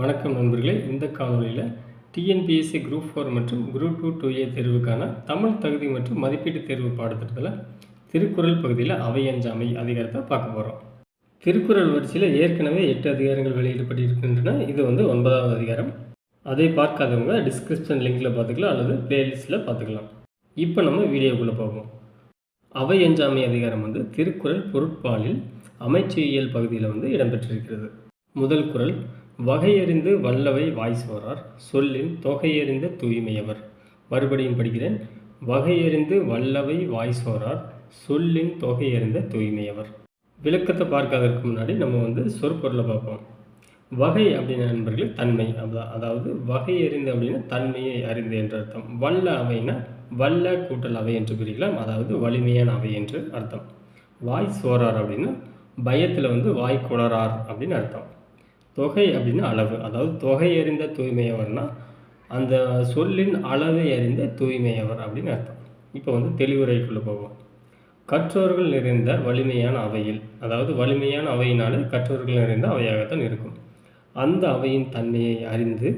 வணக்கம் நண்பர்களே. இந்த காணொலியில் டிஎன்பிஎஸ்சி குரூப் ஃபோர் மற்றும் குரூப் டூ டூ ஏ தேர்வுக்கான தமிழ் தகுதி மற்றும் மதிப்பீட்டு தேர்வு பாடத்திட்டத்தில் திருக்குறள் பகுதியில் அவையஞ்சாமை அதிகாரத்தை பார்க்க போகிறோம் திருக்குறள் வரிசையில் ஏற்கனவே எட்டு அதிகாரங்கள் வெளியிடப்பட்டிருக்கின்றன. இது வந்து ஒன்பதாவது அதிகாரம். அதை பார்க்காதவங்க டிஸ்கிரிப்ஷன் லிங்கில் பார்த்துக்கலாம் அல்லது பிளேலிஸ்ட்டில் பார்த்துக்கலாம். இப்போ நம்ம வீடியோக்குள்ளே போவோம். அவையஞ்சாமை அதிகாரம் வந்து திருக்குறள் பொருட்பாலில் அமைச்சியல் பகுதியில் வந்து இடம்பெற்றிருக்கிறது. முதல் குறள் வகையறிந்து வல்லவை வாய் சோரார் சொல்லின் தொகையறிந்த தூய்மையவர். மறுபடியும் படிக்கிறேன். வகையறிந்து வல்லவை வாய் சோறார் சொல்லின் தொகையறிந்த தூய்மையவர். விளக்கத்தை பார்க்காததுக்கு முன்னாடி நம்ம வந்து சொற்பொருளை பார்ப்போம். வகை அப்படின்னா நண்பர்களே தன்மை. அதாவது வகை அறிந்து அப்படின்னா தன்மையை அறிந்து என்று அர்த்தம். வல்ல அவைனா வல்ல கூட்டல் அவை என்று குறிக்கலாம். அதாவது வலிமையான அவை என்று அர்த்தம். வாய் சோறார் அப்படின்னா பயத்தில் வந்து வாய் குளறார் அப்படின்னு அர்த்தம். தொகை அப்படின்னா அளவு. அதாவது தொகை அறிந்த தூய்மையவர்னா அந்த சொல்லின் அளவை அறிந்த தூய்மையவர் அப்படின்னு அர்த்தம். இப்போ வந்து தெளிவுரைக்குள்ளே போவோம். கற்றோர்கள் நிறைந்த வலிமையான அவையில் அதாவது வலிமையான அவையினாலே கற்றோர்கள் நிறைந்த அவையாகத்தான் இருக்கும். அந்த அவையின் தன்மையை அறிந்து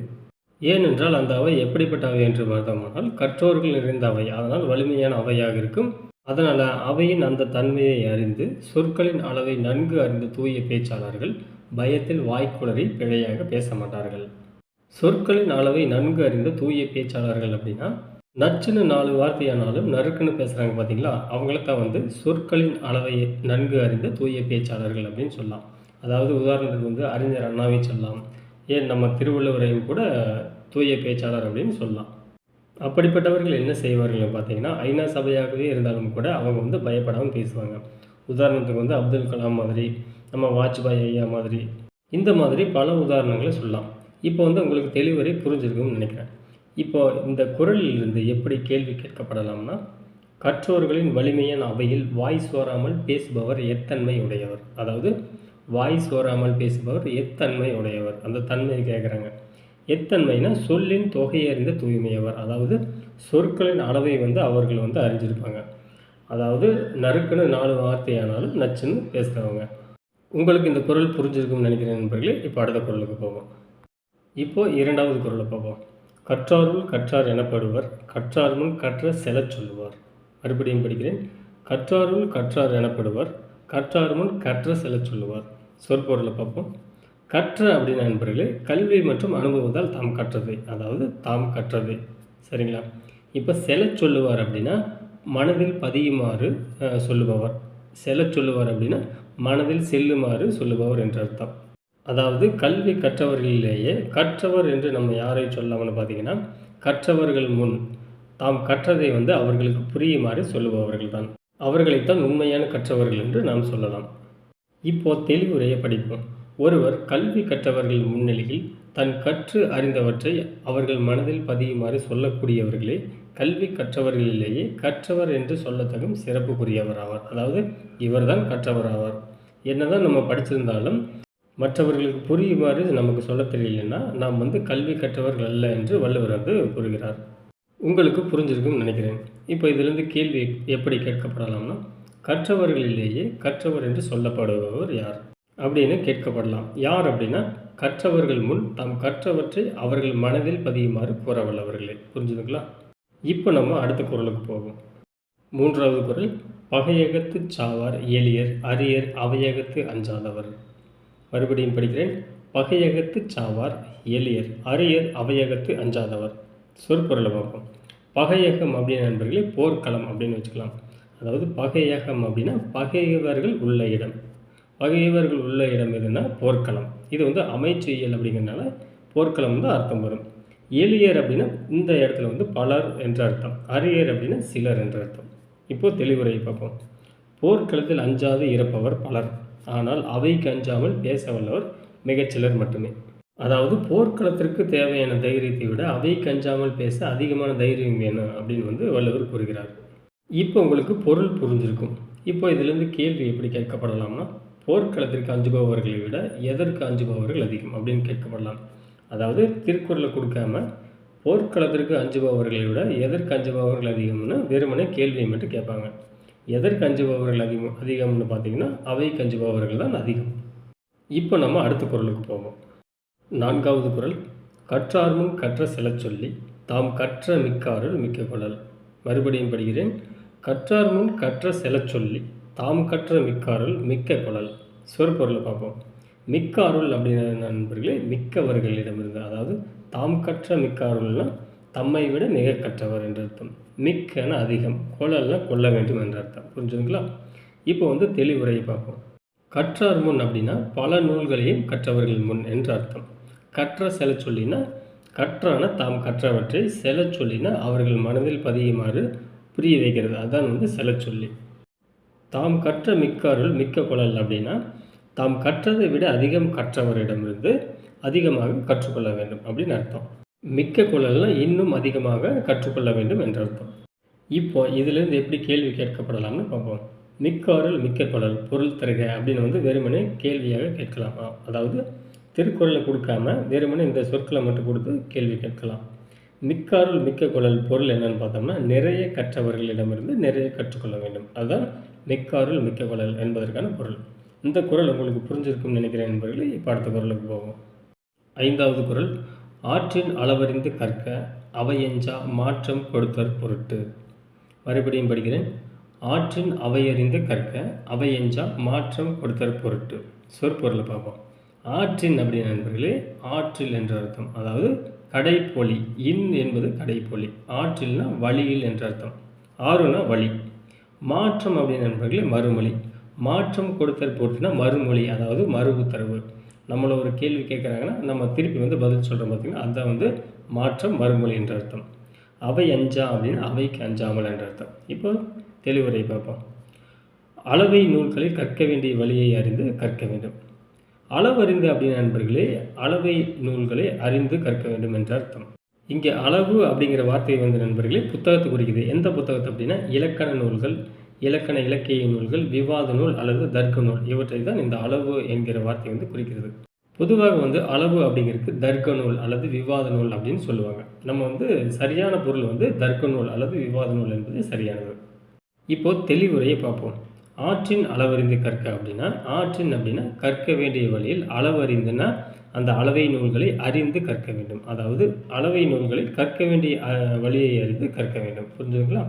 ஏனென்றால் அந்த அவை எப்படிப்பட்ட அவை என்று பார்த்தோமானால் கற்றோர்கள் நிறைந்த அவை அதனால் வலிமையான அவையாக இருக்கும். அதனால் அவையின் அந்த தன்மையை அறிந்து சொற்களின் அளவை நன்கு அறிந்த தூய பேச்சாளர்கள் பயத்தில் வாய்க்குளறி பிழையாக பேச மாட்டார்கள் சொற்களின் அளவை நன்கு அறிந்த தூய பேச்சாளர்கள் அப்படின்னா நச்சுன்னு நாலு வார்த்தையானாலும் நறுக்குன்னு பேசுகிறாங்க பார்த்தீங்களா அவங்கள வந்து சொற்களின் அளவை நன்கு அறிந்த தூய பேச்சாளர்கள் அப்படின்னு சொல்லலாம். அதாவது உதாரணத்துக்கு வந்து அறிஞர் அண்ணாவை சொல்லலாம். ஏன் நம்ம திருவள்ளுவரையும் கூட தூய பேச்சாளர் அப்படின்னு சொல்லலாம். அப்படிப்பட்டவர்கள் என்ன செய்வார்கள் பார்த்தீங்கன்னா ஐநா சபையாகவே இருந்தாலும் கூட அவங்க வந்து பயப்படாமல் பேசுவாங்க. உதாரணத்துக்கு வந்து அப்துல் கலாம் மாதிரி நம்ம வாஜ்பாய் ஐயா மாதிரி. இந்த மாதிரி பல உதாரணங்களை சொல்லலாம். இப்போ வந்து உங்களுக்கு தெளிவரை புரிஞ்சிருக்கும்னு நினைக்கிறேன். இப்போ இந்த குரலிலிருந்து எப்படி கேள்வி கேட்கப்படலாம்னா கற்றோர்களின் வலிமையான அவையில் வாய் சோராமல் பேசுபவர் எத்தன்மை உடையவர். அதாவது வாய் சோராமல் பேசுபவர் எத்தன்மை உடையவர். அந்த தன்மையை கேட்குறாங்க எத்தன்மைனா சொல்லின் தொகையறிந்த தூய்மையவர். அதாவது சொற்களின் அளவை வந்து அவர்கள் வந்து அறிஞ்சிருப்பாங்க. அதாவது நறுக்குன்னு நாலு வார்த்தையானாலும் நச்சுன்னு பேசுகிறவங்க உங்களுக்கு இந்த குரல் புரிஞ்சிருக்கும்னு நினைக்கிறேன் நண்பர்களே இப்போ அடுத்த குரலுக்கு போவோம். இப்போ இரண்டாவது குரலை பார்ப்போம். கற்றாருள் கற்றார் எனப்படுவர் கற்றார் முன் கற்ற செல சொல்லுவார். மறுபடியும் படிக்கிறேன். கற்றாருள் கற்றார் எனப்படுவர் கற்றார் முன் கற்ற செல சொல்லுவார். சொற்பொருளை பார்ப்போம். கற்ற அப்படின்னு நண்பர்களே கல்வி மற்றும் அனுபவத்தால் தாம் கற்றது. அதாவது தாம் கற்றது. சரிங்களா? இப்போ செல சொல்லுவார் அப்படின்னா மனதில் பதியுமாறு சொல்லுபவர். செல சொல்லுவார் அப்படின்னா மனதில் செல்லுமாறு சொல்லுபவர் என்ற அர்த்தம். அதாவது கல்வி கற்றவர்களிலேயே கற்றவர் என்று நம்ம யாரை சொல்லாமல் பார்த்தீங்கன்னா கற்றவர்கள் முன் தாம் கற்றதை வந்து அவர்களுக்கு புரியுமாறு சொல்லுபவர்கள் தான். அவர்களைத்தான் உண்மையான கற்றவர்கள் என்று நாம் சொல்லலாம். இப்போ தெளிவுரையை படிப்போம் ஒருவர் கல்வி கற்றவர்கள் முன்னிலையில் தன் கற்று அறிந்தவற்றை அவர்கள் மனதில் பதியுமாறு சொல்லக்கூடியவர்களே கல்வி கற்றவர்களிலேயே கற்றவர் என்று சொல்லத்தகும் சிறப்புக்குரியவர் ஆவார். அதாவது இவர்தான் கற்றவர் ஆவார். என்னதான் நம்ம படிச்சிருந்தாலும் மற்றவர்களுக்கு புரியுமாறு நமக்கு சொல்ல தெரியலன்னா நாம் வந்து கல்வி கற்றவர்கள் அல்ல என்று வள்ளுவர் வந்து கூறுகிறார். உங்களுக்கு புரிஞ்சிருக்கும்னு நினைக்கிறேன். இப்போ இதிலிருந்து கேள்வி எப்படி கேட்கப்படலாம்னா கற்றவர்களிலேயே கற்றவர் என்று சொல்லப்படுபவர் யார்? அப்படின்னு கேட்கப்படலாம். யார் அப்படின்னா கற்றவர்கள் முன் தாம் கற்றவற்றை அவர்கள் மனதில் பதியுமாறு கூற வல்லவர்களே புரிஞ்சுதுங்களா? இப்போ நம்ம அடுத்த குரலுக்கு போகும் மூன்றாவது குரல் பகையகத்து சாவார் எளியர் அரியர் அவையகத்து அஞ்சாதவர். மறுபடியும் படிக்கிறேன். பகையகத்து சாவார் எளியர் அரியர் அவையகத்து அஞ்சாதவர். சொற்பொருளை பார்ப்போம். பகையகம் அப்படின்னு நண்பர்களே போர்க்களம் அப்படின்னு வச்சுக்கலாம். அதாவது பகையகம் அப்படின்னா பகையவர்கள் உள்ள இடம். பகையவர்கள் உள்ள இடம் எதுனா போர்க்களம். இது வந்து அமைச்சியல் அப்படிங்கிறனால போர்க்களம் தான் அர்த்தம் வரும். எளியர் அப்படின்னா இந்த இடத்துல வந்து பலர் என்ற அர்த்தம். அரியர் அப்படின்னா சிலர் என்ற அர்த்தம். இப்போது தெளிவுரையை பார்ப்போம். போர்க்களத்தில் அஞ்சாது இறப்பவர் பலர். ஆனால் அவைக்கு அஞ்சாமல் பேச வல்லவர் மிகச்சிலர் மட்டுமே. அதாவது போர்க்களத்திற்கு தேவையான தைரியத்தை விட அவைக்கு அஞ்சாமல் பேச அதிகமான தைரியம் வேணும் அப்படின்னு வந்து வள்ளுவர் கூறுகிறார். இப்போ உங்களுக்கு பொருள் புரிஞ்சிருக்கும். இப்போ இதிலிருந்து கேள்வி எப்படி கேட்கப்படலாம்னா போர்க்களத்திற்கு அஞ்சுபவர்களை விட எதற்கு அஞ்சுபவர்கள் அதிகம் அப்படின்னு கேட்கப்படலாம். அதாவது திருக்குறளை கொடுக்காம போர்க்களத்திற்கு அஞ்சுபவர்களை விட எதற்கு அஞ்சுபவர்கள் அதிகம்னு வெறுமனே கேள்வியை மட்டும் கேட்பாங்க. எதற்கு அஞ்சுபவர்கள் அதிகம் அதிகம்னு பார்த்தீங்கன்னா அவைக்கு அஞ்சுபவர்கள் தான் அதிகம். இப்போ நம்ம அடுத்த குரலுக்கு போவோம். நான்காவது குறள் கற்றார் முன் கற்ற செலச் சொல்லி தாம் கற்ற மிக்காருள் மிக்க குழல் மறுபடியும் படிக்கிறேன். கற்றார் முன் கற்ற செலச் சொல்லி தாம் கற்ற மிக்காருள் மிக்க குழல் சொற்பொருளை பார்ப்போம். மிக்க அருள் அப்படின்ற நண்பர்களே மிக்கவர்களிடமிருந்து அதாவது தாம் கற்ற மிக்க அருள்னா தம்மை விட மிக கற்றவர் என்ற அர்த்தம். மிக்கன அதிகம் கொள்ளல்னா கொள்ள வேண்டும் என்ற அர்த்தம். புரிஞ்சுங்களா இப்போ வந்து தெளிவுரையை பார்ப்போம். கற்றார் முன் அப்படின்னா பல நூல்களையும் கற்றவர்கள் முன் என்ற அர்த்தம். கற்ற செல சொல்லினா கற்றான தாம் கற்றவற்றை செல சொல்லினா அவர்கள் மனதில் பதியுமாறு புரிய வைக்கிறது. அதான் வந்து செல சொல்லி. தாம் கற்ற மிக்க அருள் மிக்க குழல் அப்படின்னா தாம் கற்றதை விட அதிகம் கற்றவரிடமிருந்து அதிகமாக கற்றுக்கொள்ள வேண்டும் அப்படின்னு அர்த்தம். மிக்க குழல்னால் இன்னும் அதிகமாக கற்றுக்கொள்ள வேண்டும் என்ற அர்த்தம். இப்போ இதிலிருந்து எப்படி கேள்வி கேட்கப்படலாம்னு பார்ப்போம். மிக்க அருள் மிக்க குழல் பொருள் தருக அப்படின்னு வந்து வெறுமனே கேள்வியாக கேட்கலாம். அதாவது திருக்குறளை கொடுக்காம வெறுமனே இந்த சொற்களை மட்டும் கொடுத்து கேள்வி கேட்கலாம். மிக்க அருள் மிக்க குழல் பொருள் என்னன்னு பார்த்தோம்னா நிறைய கற்றவர்களிடமிருந்து நிறைய கற்றுக்கொள்ள வேண்டும். அதுதான் மிக்க அருள் மிக்க குழல் என்பதற்கான பொருள். இந்த குரல் உங்களுக்கு புரிஞ்சிருக்கும் நினைக்கிறேன் என்பவர்களே இப்போ அடுத்த குரலுக்கு போவோம். ஐந்தாவது குரல் ஆற்றின் அளவறிந்து கற்க அவையெஞ்சா மாற்றம் கொடுத்தற் பொருட்டு? மறுபடியும் படிக்கிறேன். ஆற்றின் அவையறிந்து கற்க அவையெஞ்சா மாற்றம் கொடுத்தற் பொருட்டு? சொற்பொருளை பார்ப்போம். ஆற்றின் அப்படின்னு நண்பர்களே ஆற்றில் என்ற அர்த்தம். அதாவது கடைப்பொலி. இன் என்பது கடைப்பொலி. ஆற்றில்னா வழியில் என்ற அர்த்தம். ஆறுனா வழி. மாற்றம் அப்படின்னு நண்பர்களே மறுமொழி. மாற்றம் கொடுத்தல் போட்டுனா மறுமொழி அதாவது மறு உத்தரவு நம்மளை ஒரு கேள்வி கேட்குறாங்கன்னா நம்ம திருப்பி வந்து பதில் சொல்கிறோம் பார்த்திங்கன்னா அதுதான் வந்து மாற்றம் மறுமொழி என்ற அர்த்தம். அவை அஞ்சா அப்படின்னா அவைக்கு அஞ்சாமல் என்ற அர்த்தம். இப்போ தெளிவுரை பார்ப்போம். அளவை நூல்களில் கற்க வேண்டிய வழியை அறிந்து கற்க வேண்டும். அளவறிந்து அப்படின்னு நண்பர்களே அளவை நூல்களை அறிந்து கற்க வேண்டும் என்ற அர்த்தம். இங்கே அளவு அப்படிங்கிற வார்த்தை வந்து நண்பர்களே புத்தகத்தை குறிக்குது. எந்த புத்தகத்தை அப்படின்னா இலக்கண நூல்கள் இலக்கண இலக்கிய நூல்கள் விவாத நூல் அல்லது தர்க்க நூல். இவற்றை தான் இந்த அளவு என்கிற வார்த்தை வந்து குறிக்கிறது. பொதுவாக வந்து அளவு அப்படிங்கிறது தர்க்க நூல் அல்லது விவாத நூல் அப்படின்னு சொல்லுவாங்க. நம்ம வந்து சரியான பொருள் வந்து தர்க்க நூல் அல்லது விவாத நூல் என்பது சரியானது. இப்போ தெளிவுரையை பார்ப்போம். ஆற்றின் அளவறிந்து கற்க அப்படின்னா ஆற்றின் அப்படின்னா கற்க வேண்டிய வழியில் அளவறிந்துன்னா அந்த அளவை நூல்களை அறிந்து கற்க வேண்டும். அதாவது அளவை நூல்களை கற்க வேண்டிய வழியை அறிந்து கற்க வேண்டும். புரிஞ்சுங்களா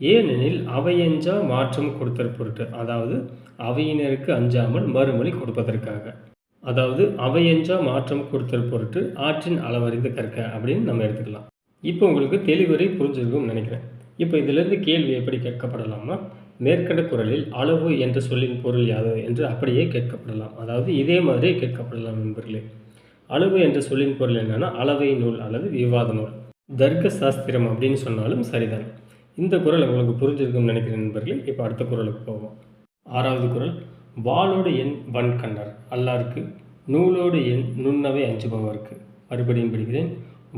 ஏனெனில் அவையஞ்சா மாற்றம் கொடுத்தல் பொருட்டு அதாவது அவையினருக்கு அஞ்சாமல் மறுமொழி கொடுப்பதற்காக. அதாவது அவையஞ்சா மாற்றம் கொடுத்தல் பொருட்டு ஆற்றின் அளவறிந்து கற்க அப்படின்னு நம்ம எடுத்துக்கலாம். இப்போ உங்களுக்கு தெளிவரை புரிஞ்சிருக்கும்னு நினைக்கிறேன். இப்போ இதிலிருந்து கேள்வி எப்படி கேட்கப்படலாம்னா மேற்கண்ட குரலில் அளவு என்ற சொல்லின் பொருள் யாது என்று அப்படியே கேட்கப்படலாம். அதாவது இதே மாதிரியே கேட்கப்படலாம் நண்பர்களே. அளவு என்ற சொல்லின் பொருள் என்னென்னா அளவை நூல் அல்லது விவாத நூல். தர்க்க சாஸ்திரம் அப்படின்னு சொன்னாலும் சரிதான். இந்த குரல் உங்களுக்கு புரிஞ்சிருக்கும்னு நினைக்கிற நண்பர்களே. இப்போ அடுத்த குரலுக்கு போவோம். ஆறாவது குரல் வாளோடு எண் வன்கண்ணர் அல்லாருக்கு நூலோடு எண் நுண்ணவை அஞ்சுபவருக்கு. மறுபடியும் படிக்கிறேன்.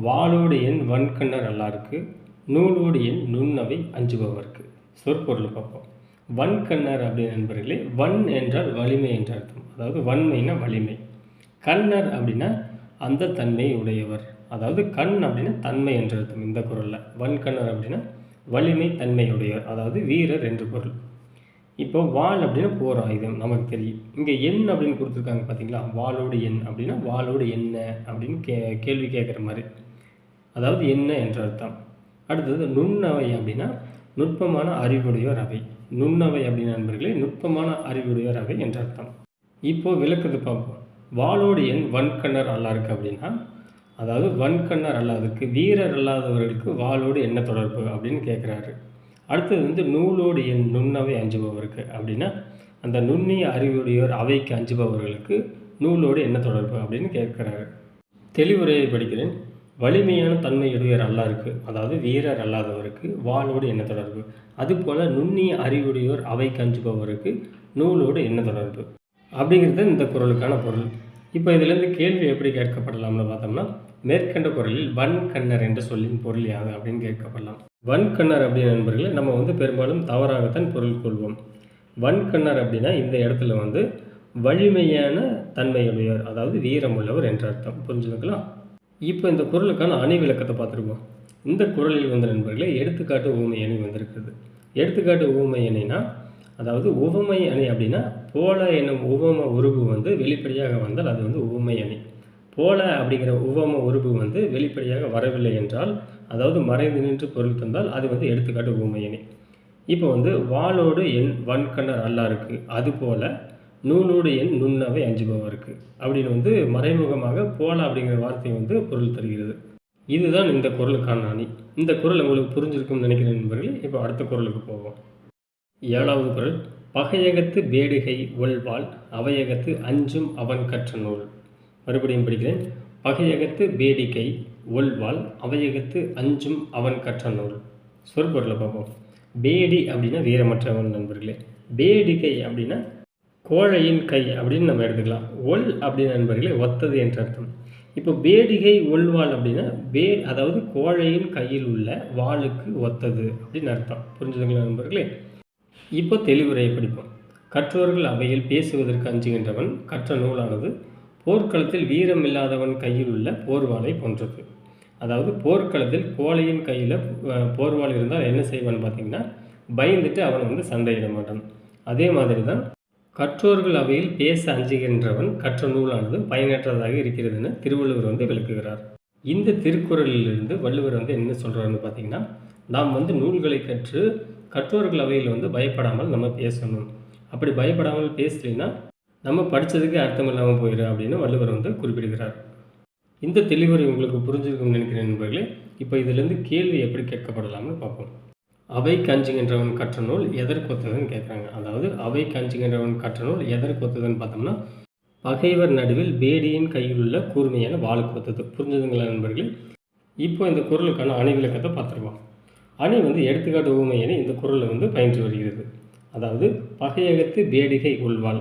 வாளோடு எண் வன்கண்ணர் அல்லாருக்கு நூலோடு எண் நுண்ணவை அஞ்சுபவருக்கு. சொற்பொருள் பார்ப்போம். வன்கண்ணர் அப்படின்னு நண்பர்களே வன் என்றால் வலிமை என்ற அர்த்தம். அதாவது வன்மைனா வலிமை. கண்ணர் அப்படின்னா அந்த தன்மை உடையவர் அதாவது கண் அப்படின்னா தன்மை என்ற அர்த்தம் இந்த குரலில். வன்கண்ணர் அப்படின்னா வலிமை தன்மையுடையவர் அதாவது வீரர் என்று பொருள். இப்போ வாள் அப்படின்னா போர் ஆயுதம் நமக்கு தெரியும். இங்கே எண் அப்படின்னு கொடுத்துருக்காங்க பார்த்தீங்களா வாளோடு எண் அப்படின்னா வாளோடு என்ன அப்படின்னு கே கேள்வி கேட்குற மாதிரி. அதாவது என்ன என்ற அர்த்தம். அடுத்தது நுண்ணவை அப்படின்னா நுட்பமான அறிவுடையோர் அவை நுண்ணவை அப்படின்னு நண்பர்களே நுட்பமான அறிவுடையோர் அவை என்ற அர்த்தம். இப்போது விளக்கத்தை பார்ப்போம். வாளோடு எண் வன்கண்ணர் அல்லாருக்கு அப்படின்னா அதாவது வன்கண்ணர் அல்லாதுக்கு வீரர் அல்லாதவர்களுக்கு வாளோடு என்ன தொடர்பு அப்படின்னு கேட்குறாரு அடுத்தது வந்து நூலோடு என் நுண்ணவை அஞ்சுபவருக்கு அப்படின்னா அந்த நுண்ணிய அறிவுடையோர் அவைக்கு அஞ்சுபவர்களுக்கு நூலோடு என்ன தொடர்பு அப்படின்னு கேட்குறாரு தெளிவுரையை படிக்கிறேன். வலிமையான தன்மையுடையவர் அல்லாருக்கு அதாவது வீரர் அல்லாதவருக்கு வாளோடு என்ன தொடர்பு? அதுபோல் நுண்ணிய அறிவுடையோர் அவைக்கு கஞ்சுபவருக்கு நூலோடு என்ன தொடர்பு? அப்படிங்கிறது இந்த குரலுக்கான பொருள். இப்போ இதிலேருந்து கேள்வி எப்படி கேட்கப்படலாம்னு பார்த்தோம்னா மேற்கண்ட குரலில் வன் கண்ணர் என்ற சொல்லின் பொருள் யாது அப்படின்னு கேட்கப்படலாம். வன் கண்ணர் அப்படின்னு நண்பர்களை நம்ம வந்து பெரும்பாலும் தவறாகத்தான் பொருள் கொள்வோம். வன் கண்ணர் அப்படின்னா இந்த இடத்துல வந்து வலிமையான தன்மையுடையவர் அதாவது வீரமுள்ளவர் என்ற அர்த்தம். புரிஞ்சுக்கலாம் இப்போ இந்த குரலுக்கான அணி விளக்கத்தை பார்த்துருக்கோம் இந்த குரலில் வந்த நண்பர்களே எடுத்துக்காட்டு ஊமை அணி வந்திருக்குது எடுத்துக்காட்டு ஊமை அணினா அதாவது உவமை அணி அப்படின்னா போல என்னும் உவம உருவு வந்து வெளிப்படையாக வந்தால் அது வந்து உவமை அணி. போல அப்படிங்கிற உவம உருபு வந்து வெளிப்படையாக வரவில்லை என்றால் அதாவது மறைந்து நின்று பொருள் தந்தால் அது வந்து எடுத்துக்காட்டு உவமை அணி. இப்போ வந்து வாளோடு என் வன்கண்ணர் அல்லாருக்கு அதுபோல் நூலோடு என் நுண்ணவை இருக்குது அப்படின்னு வந்து மறைமுகமாக போல அப்படிங்கிற வார்த்தை வந்து பொருள் தருகிறது. இதுதான் இந்த குரலுக்கான அணி. இந்த குரல் உங்களுக்கு புரிஞ்சிருக்கும்னு நினைக்கிறேன் நண்பர்களே. இப்போ அடுத்த குரலுக்கு போவோம். ஏழாவது குரல் பகையகத்து வேடுகை ஒல்வாள் அவையகத்து அஞ்சும் அவன் கற்ற நூல். மறுபடியும் படிக்கிறேன். பகையகத்து பேடிகை ஒல்வாள் அவையகத்து அஞ்சும் அவன் கற்ற நூல். சொற்பொருளை பார்ப்போம். பேடி அப்படின்னா வீரமற்றவன் நண்பர்களே. பேடிகை அப்படின்னா கோழையின் கை அப்படின்னு நம்ம எடுத்துக்கலாம். ஒல் அப்படின்னு நண்பர்களே ஒத்தது என்ற அர்த்தம். இப்போ பேடிகை ஒல்வாள் அப்படின்னா பே அதாவது கோழையின் கையில் உள்ள வாளுக்கு ஒத்தது அப்படின்னு அர்த்தம். புரிஞ்சுதுங்களா நண்பர்களே? இப்போ தெளிவுரையை படிப்போம். கற்றோர்கள் அவையில் பேசுவதற்கு அஞ்சுகின்றவன் கற்ற நூலானது போர்க்களத்தில் வீரம் இல்லாதவன் கையில் உள்ள போர்வாளை போன்றது. அதாவது போர்க்களத்தில் கோழையின் கையில் போர்வாள் இருந்தால் என்ன செய்வான்னு பார்த்தீங்கன்னா பயந்துட்டு அவன் வந்து சண்டையிட மாட்டான். அதே மாதிரி தான் கற்றோர்கள் அவையில் பேச அஞ்சுகின்றவன் கற்ற நூலானது பயனற்றதாக இருக்கிறதுன்னு திருவள்ளுவர் வந்து விளக்குகிறார். இந்த திருக்குறளிலிருந்து வள்ளுவர் வந்து என்ன சொல்கிறாருன்னு பார்த்தீங்கன்னா நாம் வந்து நூல்களை கற்று கற்றோர்கள் அவையில் வந்து பயப்படாமல் நம்ம பேசணும். அப்படி பயப்படாமல் பேசலைன்னா நம்ம படித்ததுக்கு அர்த்தம் இல்லாமல் போயிடும் அப்படின்னு வள்ளுவர் வந்து குறிப்பிடுகிறார். இந்த தெளிவுரை உங்களுக்கு புரிஞ்சிருக்கும்னு நினைக்கிறேன் நண்பர்களே. இப்போ இதிலேருந்து கேள்வி எப்படி கேட்கப்படலாம்னு பார்ப்போம். அவை கஞ்சுகின்றவன் கற்ற நூல் எதற்கொத்ததுன்னு கேட்குறாங்க. அதாவது அவை கஞ்சுகின்றவன் கற்ற நூல் எதற்கொத்ததுன்னு பார்த்தோம்னா பகைவர் நடுவில் பேடியின் கையில் உள்ள கூர்மையான வாளுக்கு ஒத்தது. புரிஞ்சுதுங்களா நண்பர்களே? இப்போ இந்த குரலுக்கான அணிவிளக்கத்தை பார்த்துருவோம் அணி வந்து எடுத்துக்காட்டு ஊமையனை இந்த குரலில் வந்து பயின்று வருகிறது. அதாவது பகையகத்து பேடிகை உள்வாள்.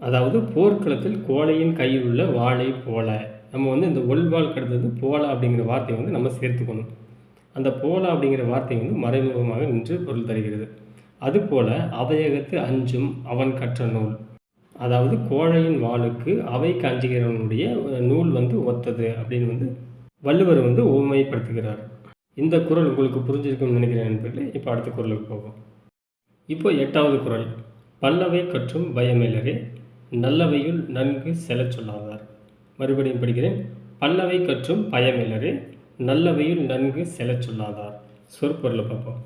அதாவது போர்க்களத்தில் கோழையின் கையில் உள்ள வாளை போல. நம்ம வந்து இந்த உள்வாள் கடந்தது போல அப்படிங்கிற வார்த்தையை வந்து நம்ம சேர்த்துக்கணும். அந்த போல அப்படிங்கிற வார்த்தை வந்து மறைமுகமாக நின்று பொருள் தருகிறது. அதுபோல அவையகத்து அஞ்சும் அவன் கற்ற நூல். அதாவது கோழையின் வாளுக்கு அவைக்கு அஞ்சுகிறவனுடைய நூல் வந்து ஒத்தது அப்படின்னு வந்து வள்ளுவர் வந்து உவமைப்படுத்துகிறார். இந்த குரல் உங்களுக்கு புரிஞ்சிருக்கும்னு நினைக்கிறேன் நண்பர்களே. இப்போ அடுத்த குரலுக்கு போகும் இப்போ எட்டாவது குரல். பல்லவை கற்றும் பயமில்லரே நல்லவையுள் நன்கு செலச் சொல்லாதார். மறுபடியும் படிக்கிறேன். பல்லவை கற்றும் பயமில்லரே நல்லவையுள் நன்கு செலச் சொல்லாதார். சொற்பொருளை பார்ப்போம்.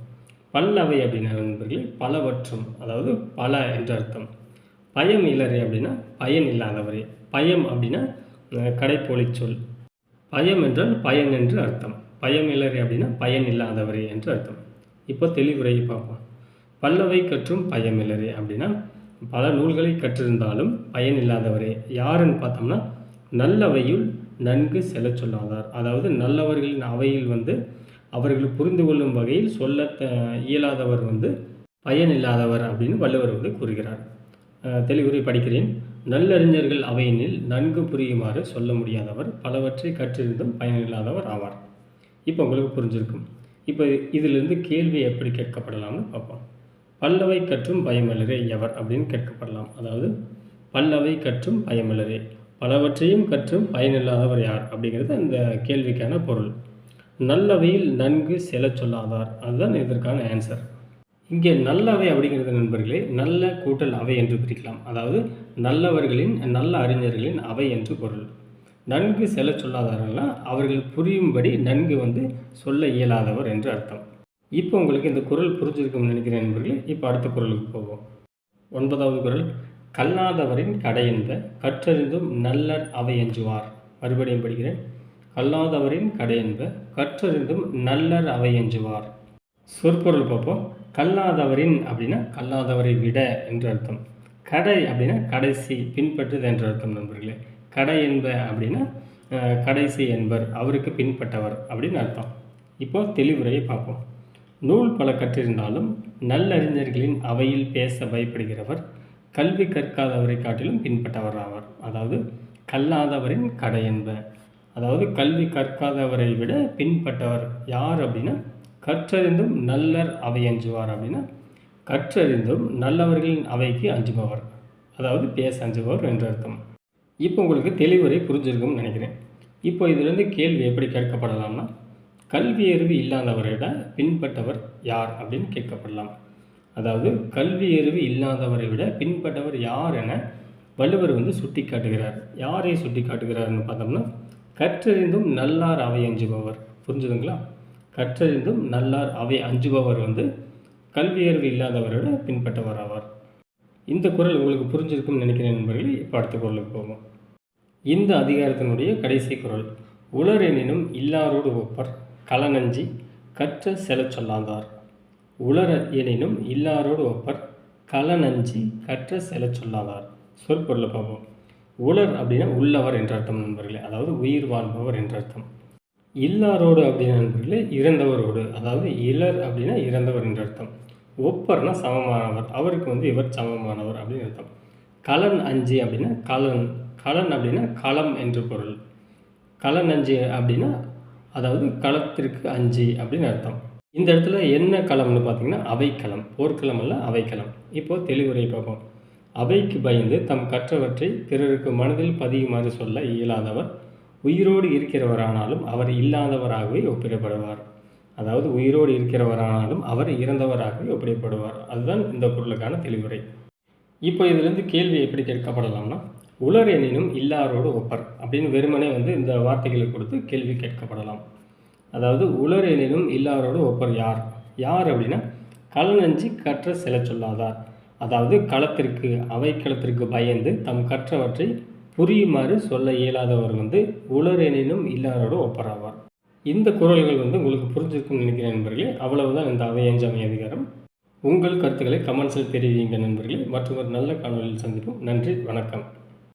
பல்லவை அப்படின்னா நண்பர்களே பலவற்றும் அதாவது பல என்ற அர்த்தம். பயம் இலரே அப்படின்னா பயன் இல்லாதவரே. பயம் அப்படின்னா கடைப்போலி சொல். பயம் என்றால் பயன் என்று அர்த்தம். பயம் அப்படின்னா பயன் இல்லாதவரே என்று அர்த்தம். இப்போ தெளிவுரையை பார்ப்போம். பல்லவை கற்றும் பயமில்லரே அப்படின்னா பல நூல்களை கற்றிருந்தாலும் பயன் இல்லாதவரே யாருன்னு பார்த்தோம்னா நல்லவையுள் நன்கு செல்ல சொல்லாதார். அதாவது நல்லவர்களின் அவையில் வந்து அவர்கள் புரிந்து கொள்ளும் வகையில் சொல்ல இயலாதவர் வந்து பயன் இல்லாதவர் அப்படின்னு வள்ளுவர் வந்து கூறுகிறார். தெளிவுரை படிக்கிறேன். நல்லறிஞர்கள் அவையினில் நன்கு புரியுமாறு சொல்ல முடியாதவர் பலவற்றை கற்றிருந்தும் பயனில்லாதவர் ஆவார். இப்போ உங்களுக்கு புரிஞ்சிருக்கும். இப்போ இதிலிருந்து கேள்வி எப்படி கேட்கப்படலாம்னு பார்ப்போம். பல்லவை கற்றும் பயமலரே எவர் அப்படின்னு கேட்கப்படலாம். அதாவது பல்லவை கற்றும் பயமலரே பலவற்றையும் கற்றும் பயனில்லாதவர் யார் அப்படிங்கிறது அந்த கேள்விக்கான பொருள். நல்லவையில் நன்கு செல சொல்லாதார். அதுதான் இதற்கான ஆன்சர் இங்கே நல்லவை அப்படிங்கிறது நண்பர்களே நல்ல கூட்டல் அவை என்று பிரிக்கலாம். அதாவது நல்லவர்களின் நல்ல அறிஞர்களின் அவை என்று பொருள். நன்கு செல்ல சொல்லாதார்கள்னா அவர்கள் புரியும்படி நன்கு வந்து சொல்ல இயலாதவர் என்று அர்த்தம். இப்போ உங்களுக்கு இந்த குரல் புரிஞ்சிருக்கும்னு நினைக்கிறேன் நண்பர்களே. இப்போ அடுத்த குரலுக்கு போவோம். ஒன்பதாவது குரல். கல்லாதவரின் கடை என்ப கற்றறிந்தும் நல்லர் அவை எஞ்சுவார். மறுபடியும் படிக்கிறேன். கல்லாதவரின் கடை என்ப கற்றறிந்தும் நல்லர் அவை எஞ்சுவார். சொற்பொருள் பார்ப்போம். கல்லாதவரின் அப்படின்னா கல்லாதவரை விட என்று அர்த்தம். கடை அப்படின்னா கடைசி பின்பற்றுது என்ற அர்த்தம் நண்பர்களே. கடை என்ப அப்படின்னா கடைசி என்பர் அவருக்கு பின்பற்றவர் அப்படின்னு அர்த்தம். இப்போ தெளிவுரையை பார்ப்போம். நூல் பல கற்றிருந்தாலும் நல்லறிஞர்களின் அவையில் பேச பயப்படுகிறவர் கல்வி கற்காதவரை காட்டிலும் பின்பற்றவர் ஆவார். அதாவது கல்லாதவரின் கடை என்ப. அதாவது கல்வி கற்காதவரை விட பின்பற்றவர் யார் அப்படின்னா கற்றறிந்தும் நல்லர் அவை அஞ்சுவார் அப்படின்னா கற்றறிந்தும் நல்லவர்களின் அவைக்கு அஞ்சுபவர். அதாவது பேச அஞ்சுபவர் என்று அர்த்தம். இப்போ உங்களுக்கு தெளிவுரை புரிஞ்சிருக்கும்னு நினைக்கிறேன். இப்போ இதிலிருந்து கேள்வி எப்படி கேட்கப்படலாம்னா கல்வி அறிவு இல்லாதவரை விட பின்பற்றவர் யார் அப்படின்னு கேட்கப்படலாம். அதாவது கல்வி அறிவு இல்லாதவரை விட பின்பற்றவர் யார் என வள்ளுவர் வந்து சுட்டி காட்டுகிறார் யாரை சுட்டி காட்டுகிறார்னு பார்த்தோம்னா கற்றறிந்தும் நல்லார் அவை அஞ்சுபவர். புரிஞ்சுதுங்களா? கற்றறிந்தும் நல்லார் அவை அஞ்சுபவர் வந்து கல்வியறிவு இல்லாதவரோட பின்பற்றவர் ஆவார். இந்த குரல் உங்களுக்கு புரிஞ்சிருக்கும்னு நினைக்கிறேன் நண்பர்களே. இப்போ அடுத்த குரலுக்கு போவோம். இந்த அதிகாரத்தினுடைய கடைசி குரல். உலர் எனினும் இல்லாரோடு ஒப்பர் களனஞ்சி கற்ற செல சொல்லாதார் உலர எனினும் இல்லாரோடு ஒப்பர் களனஞ்சி கற்ற செல சொல்லாதார் சொற்பொருளை பார்ப்போம். உலர் அப்படின்னா உள்ளவர் என்ற அர்த்தம் நண்பர்களே. அதாவது உயிர் வாழ்பவர் என்ற அர்த்தம். இல்லாரோடு அப்படின்னா நண்பர்களே இறந்தவரோடு. அதாவது இலர் அப்படின்னா இறந்தவர் என்ற அர்த்தம். ஒப்பர்னா சமமானவர். அவருக்கு வந்து இவர் சமமானவர் அப்படின்னு அர்த்தம். கலன் அஞ்சு அப்படின்னா கலன். கலன் அப்படின்னா களம் என்று பொருள். கலன் அஞ்சு அப்படின்னா அதாவது களத்திற்கு அஞ்சு அப்படின்னு அர்த்தம். இந்த இடத்துல என்ன களம்னு பார்த்தீங்கன்னா அவைக்களம் போர்க்களம் அல்ல அவைக்களம் இப்போது தெளிவுரை பார்ப்போம். அவைக்கு பயந்து தம் கற்றவற்றை பிறருக்கு மனதில் பதியுமாறு சொல்ல இயலாதவர் உயிரோடு இருக்கிறவரானாலும் அவர் இல்லாதவராகவே ஒப்பிடப்படுவார். அதாவது உயிரோடு இருக்கிறவரானாலும் அவர் இறந்தவராகவே ஒப்படைப்படுவார். அதுதான் இந்த பொருளுக்கான தெளிவுரை. இப்போ இதிலிருந்து கேள்வி எப்படி கேட்கப்படலாம்னா உலர் எனினும் இல்லாரோடு ஒப்பர் அப்படின்னு வெறுமனே வந்து இந்த வார்த்தைகளை கொடுத்து கேள்வி கேட்கப்படலாம். அதாவது உலர் எனினும் இல்லாரோடு ஒப்பர் யார்? யார் அப்படின்னா களனஞ்சி கற்ற சில சொல்லாதார். அதாவது களத்திற்கு அவைக்களத்திற்கு பயந்து தம் கற்றவற்றை புரியுமாறு சொல்ல இயலாதவர் வந்து உலர் எனினும் இல்லாரோடு ஒப்பராவார். இந்த குரல்கள் வந்து உங்களுக்கு புரிஞ்சிருக்கும்னு நினைக்கிறேன் நண்பர்களே. அவ்வளவுதான் இந்த அவையஞ்சமை அதிகாரம். உங்கள் கருத்துக்களை கமெண்ட்ஸில் தெரிவிங்க நண்பர்களே. மற்றும் ஒரு நல்ல காணொலியில் சந்திப்போம். நன்றி. வணக்கம்.